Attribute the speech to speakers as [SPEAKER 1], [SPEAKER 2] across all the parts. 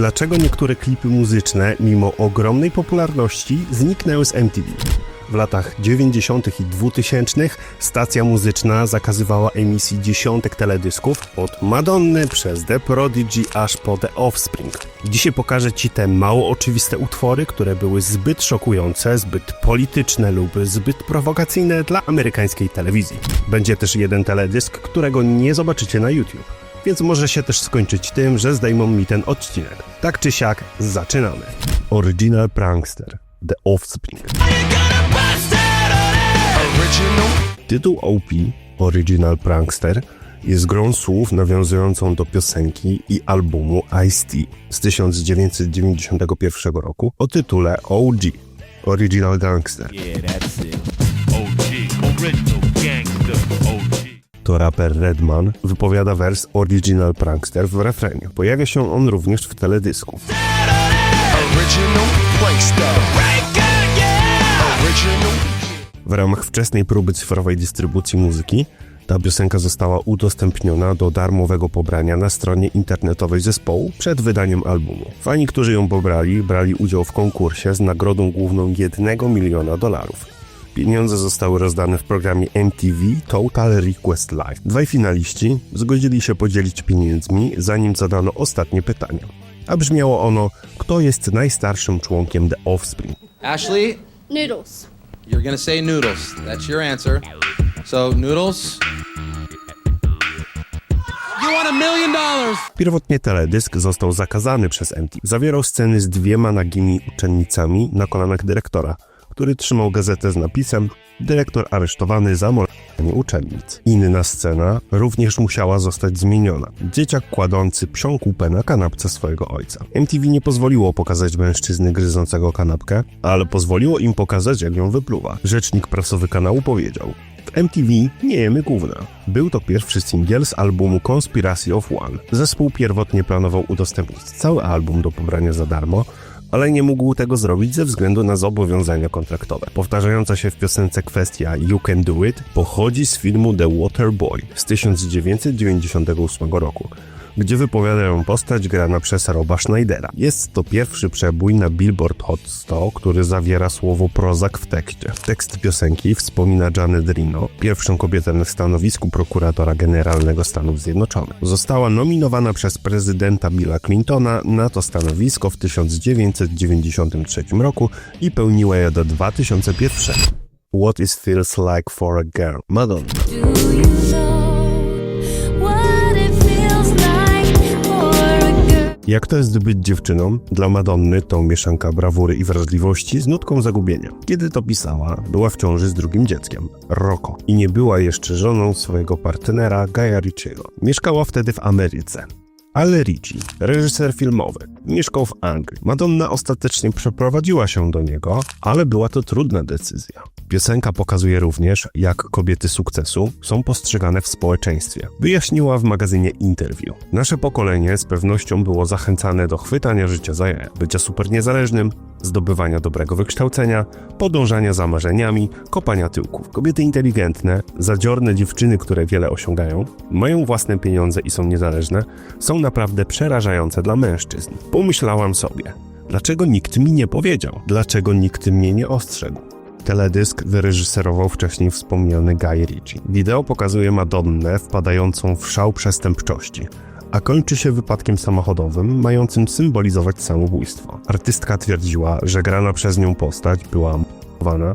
[SPEAKER 1] Dlaczego niektóre klipy muzyczne, mimo ogromnej popularności, zniknęły z MTV? W latach 90. i 2000 stacja muzyczna zakazywała emisji dziesiątek teledysków od Madonny przez The Prodigy aż po The Offspring. Dzisiaj pokażę Ci te mało oczywiste utwory, które były zbyt szokujące, zbyt polityczne lub zbyt prowokacyjne dla amerykańskiej telewizji. Będzie też jeden teledysk, którego nie zobaczycie na YouTube. Więc może się też skończyć tym, że zdejmą mi ten odcinek. Tak czy siak, zaczynamy. Original Prankster The Offspring Tytuł OP, Original Prankster, jest grą słów nawiązującą do piosenki i albumu Ice-T z 1991 roku o tytule OG, Original Gangster.
[SPEAKER 2] Yeah,
[SPEAKER 1] To raper Redman wypowiada wers Original Prankster w refrenie. Pojawia się on również w teledysku. W ramach wczesnej próby cyfrowej dystrybucji muzyki ta piosenka została udostępniona do darmowego pobrania na stronie internetowej zespołu przed wydaniem albumu. Fani, którzy ją pobrali, brali udział w konkursie z nagrodą główną 1 miliona dolarów. Pieniądze zostały rozdane w programie MTV Total Request Live. Dwaj finaliści zgodzili się podzielić pieniędzmi, zanim zadano ostatnie pytanie. A brzmiało ono, kto jest najstarszym członkiem The Offspring.
[SPEAKER 3] Ashley,
[SPEAKER 4] Noodles.
[SPEAKER 3] you're gonna say noodles. That's your answer. So noodles. You want a million dollars.
[SPEAKER 1] Pierwotnie teledysk został zakazany przez MTV. Zawierał sceny z dwiema nagimi uczennicami na kolanach dyrektora, który trzymał gazetę z napisem Dyrektor aresztowany za mordowanie uczennic. Inna scena również musiała zostać zmieniona. Dzieciak kładący psią kupę na kanapce swojego ojca. MTV nie pozwoliło pokazać mężczyzny gryzącego kanapkę, ale pozwoliło im pokazać jak ją wypluwa. Rzecznik prasowy kanału powiedział w MTV nie jemy gówna. Był to pierwszy singiel z albumu Conspiracy of One. Zespół pierwotnie planował udostępnić cały album do pobrania za darmo, ale nie mógł tego zrobić ze względu na zobowiązania kontraktowe. Powtarzająca się w piosence kwestia You Can Do It pochodzi z filmu The Water Boy z 1998 roku, gdzie wypowiada ją postać grana przez Roba Schneidera. Jest to pierwszy przebój na Billboard Hot 100, który zawiera słowo prozak w tekście. Tekst piosenki wspomina Janet Reno, pierwszą kobietę na stanowisku prokuratora generalnego Stanów Zjednoczonych. Została nominowana przez prezydenta Billa Clintona na to stanowisko w 1993 roku i pełniła je do 2001. What it feels like for a girl. Madonna. Jak to jest być dziewczyną? Dla Madonny to mieszanka brawury i wrażliwości z nutką zagubienia. Kiedy to pisała, była w ciąży z drugim dzieckiem, Rocco, i nie była jeszcze żoną swojego partnera Gaia Ricciego. Mieszkała wtedy w Ameryce. Ale Ricci, reżyser filmowy, mieszkał w Anglii. Madonna ostatecznie przeprowadziła się do niego, ale była to trudna decyzja. Piosenka pokazuje również, jak kobiety sukcesu są postrzegane w społeczeństwie. Wyjaśniła w magazynie Interview. Nasze pokolenie z pewnością było zachęcane do chwytania życia za jaja, bycia super niezależnym, zdobywania dobrego wykształcenia, podążania za marzeniami, kopania tyłków. Kobiety inteligentne, zadziorne dziewczyny, które wiele osiągają, mają własne pieniądze i są niezależne, są naprawdę przerażające dla mężczyzn. Pomyślałam sobie, dlaczego nikt mi nie powiedział? Dlaczego nikt mnie nie ostrzegł? Teledysk wyreżyserował wcześniej wspomniany Guy Ritchie. Wideo pokazuje Madonnę wpadającą w szał przestępczości, a kończy się wypadkiem samochodowym mającym symbolizować samobójstwo. Artystka twierdziła, że grana przez nią postać była m***owana,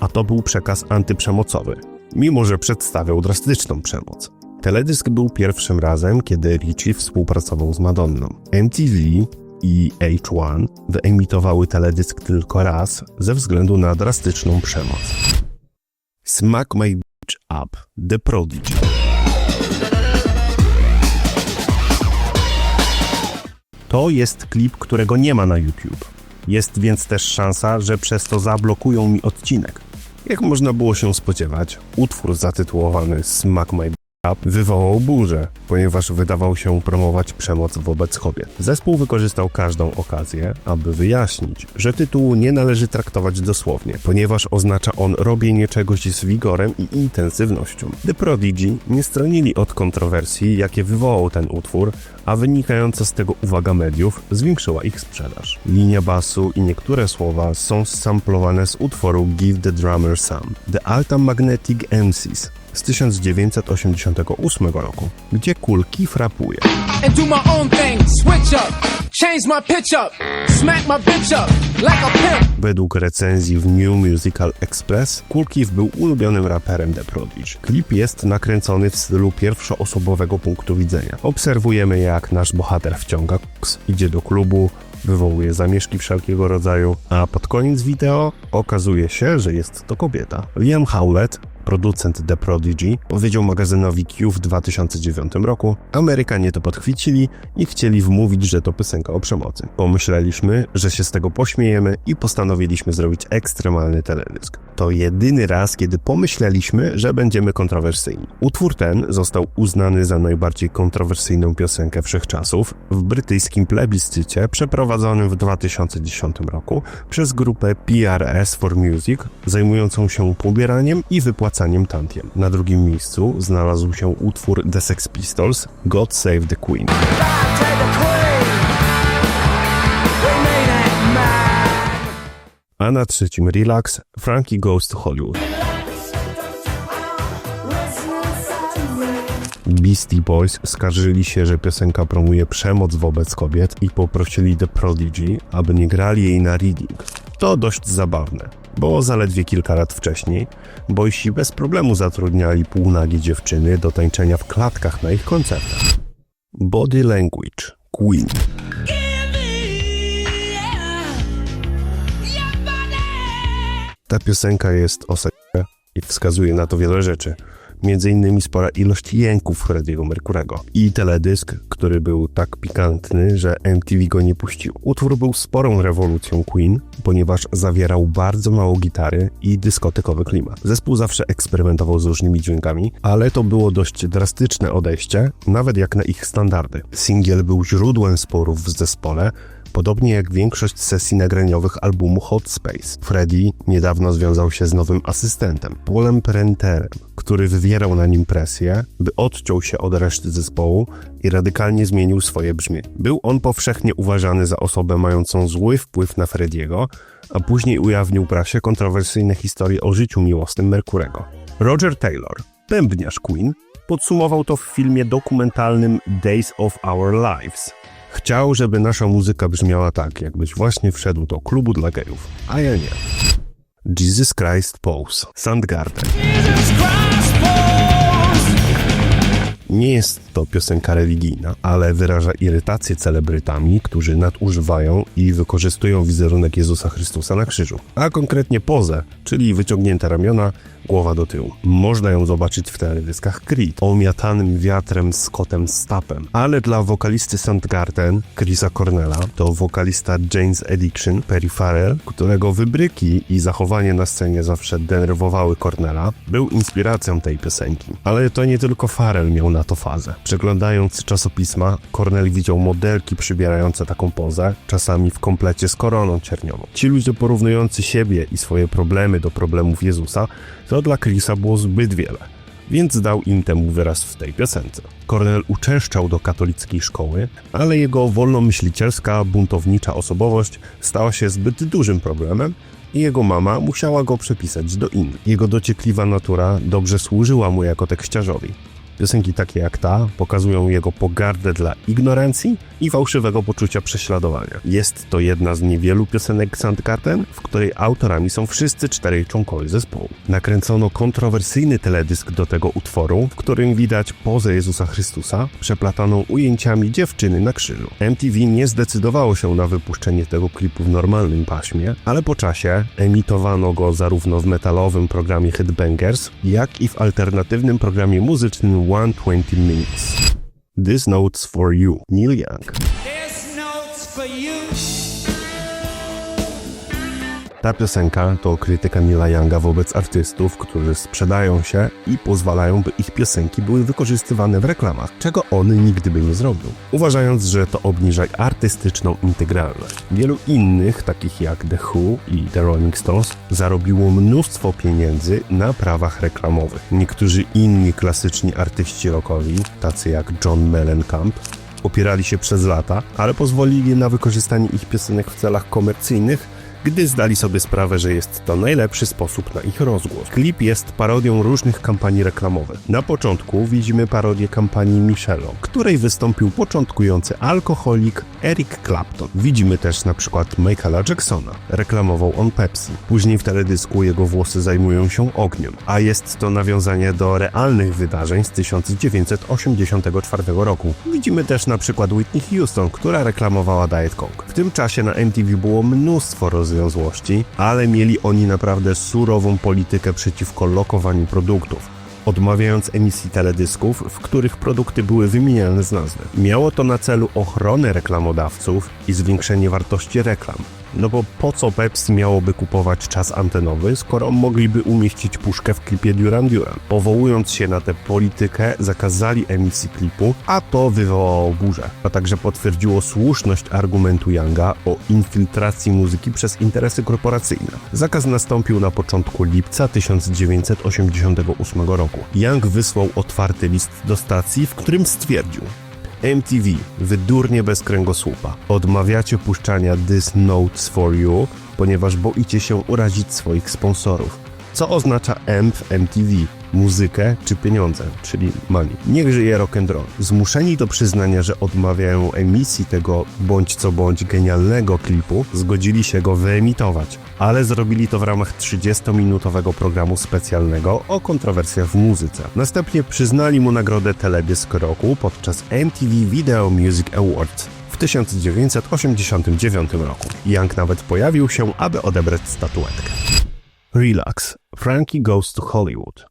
[SPEAKER 1] a to był przekaz antyprzemocowy, mimo że przedstawiał drastyczną przemoc. Teledysk był pierwszym razem, kiedy Ritchie współpracował z Madonną. MTV i H1 wyemitowały teledysk tylko raz ze względu na drastyczną przemoc. Smack My Bitch Up, The Prodigy. To jest klip, którego nie ma na YouTube. Jest więc też szansa, że przez to zablokują mi odcinek. Jak można było się spodziewać, utwór zatytułowany Smack My wywołał burzę, ponieważ wydawał się promować przemoc wobec kobiet. Zespół wykorzystał każdą okazję, aby wyjaśnić, że tytułu nie należy traktować dosłownie, ponieważ oznacza on robienie czegoś z wigorem i intensywnością. The Prodigy nie stronili od kontrowersji, jakie wywołał ten utwór, a wynikająca z tego uwaga mediów zwiększyła ich sprzedaż. Linia basu i niektóre słowa są samplowane z utworu Give the Drummer Some, The Alta Magnetic MCs z 1988 roku, gdzie kulki frapuje. Według recenzji w New Musical Express, Kulkif był ulubionym raperem The Prodigy. Klip jest nakręcony w stylu pierwszoosobowego punktu widzenia. Obserwujemy jak nasz bohater wciąga koks, idzie do klubu, wywołuje zamieszki wszelkiego rodzaju, a pod koniec wideo okazuje się, że jest to kobieta. Liam Howlett, producent The Prodigy, powiedział magazynowi Q w 2009 roku, Amerykanie to podchwycili i chcieli wmówić, że to piosenka o przemocy. Pomyśleliśmy, że się z tego pośmiejemy i postanowiliśmy zrobić ekstremalny teledysk. To jedyny raz, kiedy pomyśleliśmy, że będziemy kontrowersyjni. Utwór ten został uznany za najbardziej kontrowersyjną piosenkę wszechczasów w brytyjskim plebiscycie przeprowadzonym w 2010 roku przez grupę PRS for Music, zajmującą się pobieraniem i wypłacaniem tantiem. Na drugim miejscu znalazł się utwór The Sex Pistols God Save the Queen. A na trzecim Relax Frankie Goes to Hollywood. Beastie Boys skarżyli się, że piosenka promuje przemoc wobec kobiet i poprosili The Prodigy, aby nie grali jej na reading. To dość zabawne, bo zaledwie kilka lat wcześniej boysi bez problemu zatrudniali półnagie dziewczyny do tańczenia w klatkach na ich koncertach. Body Language Queen Ta piosenka jest o i wskazuje na to wiele rzeczy. Innymi spora ilość jęków Freddie'ego Mercurego i teledysk, który był tak pikantny, że MTV go nie puścił. Utwór był sporą rewolucją Queen, ponieważ zawierał bardzo mało gitary i dyskotekowy klimat. Zespół zawsze eksperymentował z różnymi dźwiękami, ale to było dość drastyczne odejście, nawet jak na ich standardy. Singiel był źródłem sporów w zespole, Podobnie jak większość sesji nagraniowych albumu Hot Space, Freddie niedawno związał się z nowym asystentem, Paulem Prenterem, który wywierał na nim presję, by odciął się od reszty zespołu i radykalnie zmienił swoje brzmienie. Był on powszechnie uważany za osobę mającą zły wpływ na Frediego, a później ujawnił prasie kontrowersyjne historie o życiu miłosnym Merkurego. Roger Taylor, bębniarz Queen, podsumował to w filmie dokumentalnym Days of Our Lives. Chciał, żeby nasza muzyka brzmiała tak, jakbyś właśnie wszedł do klubu dla gejów, a ja nie. Jesus Christ Pose, Soundgarden. Nie jest to piosenka religijna, ale wyraża irytację celebrytami, którzy nadużywają i wykorzystują wizerunek Jezusa Chrystusa na krzyżu, a konkretnie pozę, czyli wyciągnięte ramiona, głowa do tyłu. Można ją zobaczyć w teledyskach Creed, omiatanym wiatrem Scottem Stappem, ale dla wokalisty Soundgarden, Chrisa Cornella, to wokalista Jane's Addiction, Perry Farrell, którego wybryki i zachowanie na scenie zawsze denerwowały Cornella, był inspiracją tej piosenki. Ale to nie tylko Farrell miał na to fazę. Przeglądając czasopisma, Cornell widział modelki przybierające taką pozę, czasami w komplecie z koroną cierniową. Ci ludzie porównujący siebie i swoje problemy do problemów Jezusa, to dla Chrisa było zbyt wiele więc dał im temu wyraz w tej piosence. Cornell uczęszczał do katolickiej szkoły, ale jego wolnomyślicielska, buntownicza osobowość stała się zbyt dużym problemem i jego mama musiała go przepisać do innych. Jego dociekliwa natura dobrze służyła mu jako tekściarzowi. Piosenki takie jak ta pokazują jego pogardę dla ignorancji i fałszywego poczucia prześladowania. Jest to jedna z niewielu piosenek Soundgarden, w której autorami są wszyscy czterej członkowie zespołu. Nakręcono kontrowersyjny teledysk do tego utworu, w którym widać pozę Jezusa Chrystusa przeplataną ujęciami dziewczyny na krzyżu. MTV nie zdecydowało się na wypuszczenie tego klipu w normalnym paśmie, ale po czasie emitowano go zarówno w metalowym programie Headbangers, jak i w alternatywnym programie muzycznym 120 Minutes. This Notes for You, Neil Young. Ta piosenka to krytyka Nila Younga wobec artystów, którzy sprzedają się i pozwalają, by ich piosenki były wykorzystywane w reklamach, czego on nigdy by nie zrobił, uważając, że to obniża artystyczną integralność. Wielu innych, takich jak The Who i The Rolling Stones, zarobiło mnóstwo pieniędzy na prawach reklamowych. Niektórzy inni klasyczni artyści rockowi, tacy jak John Mellencamp, opierali się przez lata, ale pozwolili na wykorzystanie ich piosenek w celach komercyjnych, gdy zdali sobie sprawę, że jest to najlepszy sposób na ich rozgłos. Klip jest parodią różnych kampanii reklamowych. Na początku widzimy parodię kampanii Michello, której wystąpił początkujący alkoholik Eric Clapton. Widzimy też na przykład Michaela Jacksona. Reklamował on Pepsi. Później w teledysku jego włosy zajmują się ogniem, a jest to nawiązanie do realnych wydarzeń z 1984 roku. Widzimy też na przykład Whitney Houston, która reklamowała Diet Coke. W tym czasie na MTV było mnóstwo rozwiązłości, ale mieli oni naprawdę surową politykę przeciwko lokowaniu produktów odmawiając emisji teledysków, w których produkty były wymieniane z nazwy. Miało to na celu ochronę reklamodawców i zwiększenie wartości reklam. No bo po co Pepsi miałoby kupować czas antenowy, skoro mogliby umieścić puszkę w klipie Duran Duran? Powołując się na tę politykę, zakazali emisji klipu, a to wywołało burzę, a także potwierdziło słuszność argumentu Younga o infiltracji muzyki przez interesy korporacyjne. Zakaz nastąpił na początku lipca 1988 roku. Young wysłał otwarty list do stacji, w którym stwierdził, MTV, wydurnie bez kręgosłupa. Odmawiacie puszczania This Notes for You, ponieważ boicie się urazić swoich sponsorów. Co oznacza M w MTV? Muzykę czy pieniądze, czyli money. Niech żyje rock and roll. Zmuszeni do przyznania, że odmawiają emisji tego bądź co bądź genialnego klipu, zgodzili się go wyemitować, ale zrobili to w ramach 30-minutowego programu specjalnego o kontrowersjach w muzyce. Następnie przyznali mu nagrodę Teledysk Roku podczas MTV Video Music Awards w 1989 roku. Young nawet pojawił się, aby odebrać statuetkę. Relax. Frankie Goes to Hollywood.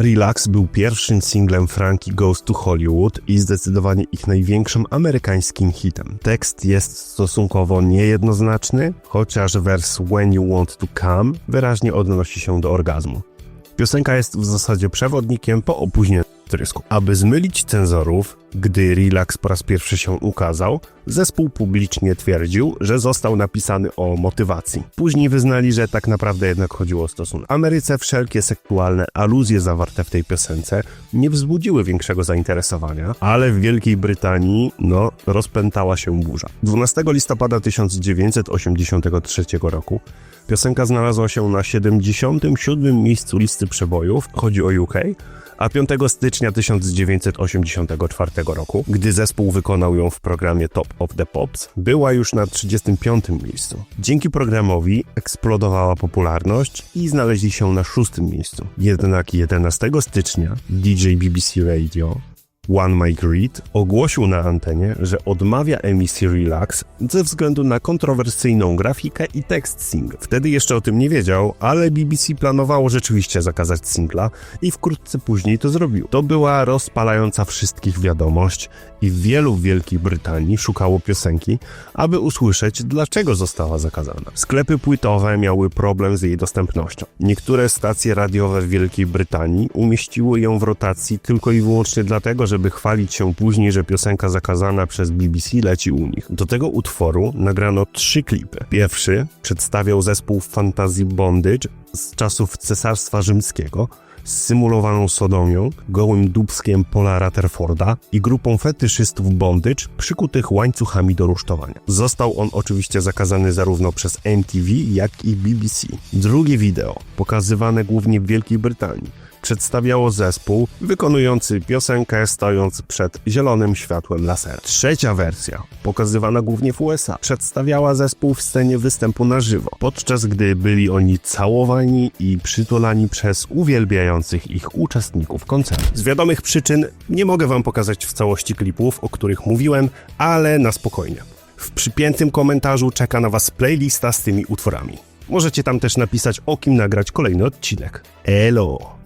[SPEAKER 1] Relax był pierwszym singlem Frankie Goes to Hollywood i zdecydowanie ich największym amerykańskim hitem. Tekst jest stosunkowo niejednoznaczny, chociaż wers When You Want to Come wyraźnie odnosi się do orgazmu. Piosenka jest w zasadzie przewodnikiem po opóźnionym Aby zmylić cenzorów, gdy Relax po raz pierwszy się ukazał, zespół publicznie twierdził, że został napisany o motywacji. Później wyznali, że tak naprawdę jednak chodziło o stosunek. Ameryce wszelkie seksualne aluzje zawarte w tej piosence nie wzbudziły większego zainteresowania, ale w Wielkiej Brytanii, no, rozpętała się burza. 12 listopada 1983 roku piosenka znalazła się na 77. miejscu listy przebojów, chodzi o UK, a 5 stycznia 1984 roku, gdy zespół wykonał ją w programie Top of the Pops, była już na 35 miejscu. Dzięki programowi eksplodowała popularność i znaleźli się na szóstym miejscu. Jednak 11 stycznia DJ BBC Radio One Mike Reed ogłosił na antenie, że odmawia emisji Relax ze względu na kontrowersyjną grafikę i tekst singla. Wtedy jeszcze o tym nie wiedział, ale BBC planowało rzeczywiście zakazać singla i wkrótce później to zrobił. To była rozpalająca wszystkich wiadomość i wielu w Wielkiej Brytanii szukało piosenki, aby usłyszeć, dlaczego została zakazana. Sklepy płytowe miały problem z jej dostępnością. Niektóre stacje radiowe w Wielkiej Brytanii umieściły ją w rotacji tylko i wyłącznie dlatego, żeby chwalić się później, że piosenka zakazana przez BBC leci u nich. Do tego utworu nagrano trzy klipy. Pierwszy przedstawiał zespół Fantasy Bondage z czasów Cesarstwa Rzymskiego, z symulowaną sodomią, gołym dubskiem Paula Rutherforda i grupą fetyszystów bondage przykutych łańcuchami do rusztowania. Został on oczywiście zakazany zarówno przez MTV, jak i BBC. Drugie wideo, pokazywane głównie w Wielkiej Brytanii, przedstawiało zespół wykonujący piosenkę stojąc przed zielonym światłem lasera. Trzecia wersja, pokazywana głównie w USA, przedstawiała zespół w scenie występu na żywo, podczas gdy byli oni całowani i przytulani przez uwielbiających ich uczestników koncertu. Z wiadomych przyczyn nie mogę wam pokazać w całości klipów, o których mówiłem, ale na spokojnie. W przypiętym komentarzu czeka na was playlista z tymi utworami. Możecie tam też napisać, o kim nagrać kolejny odcinek. Elo!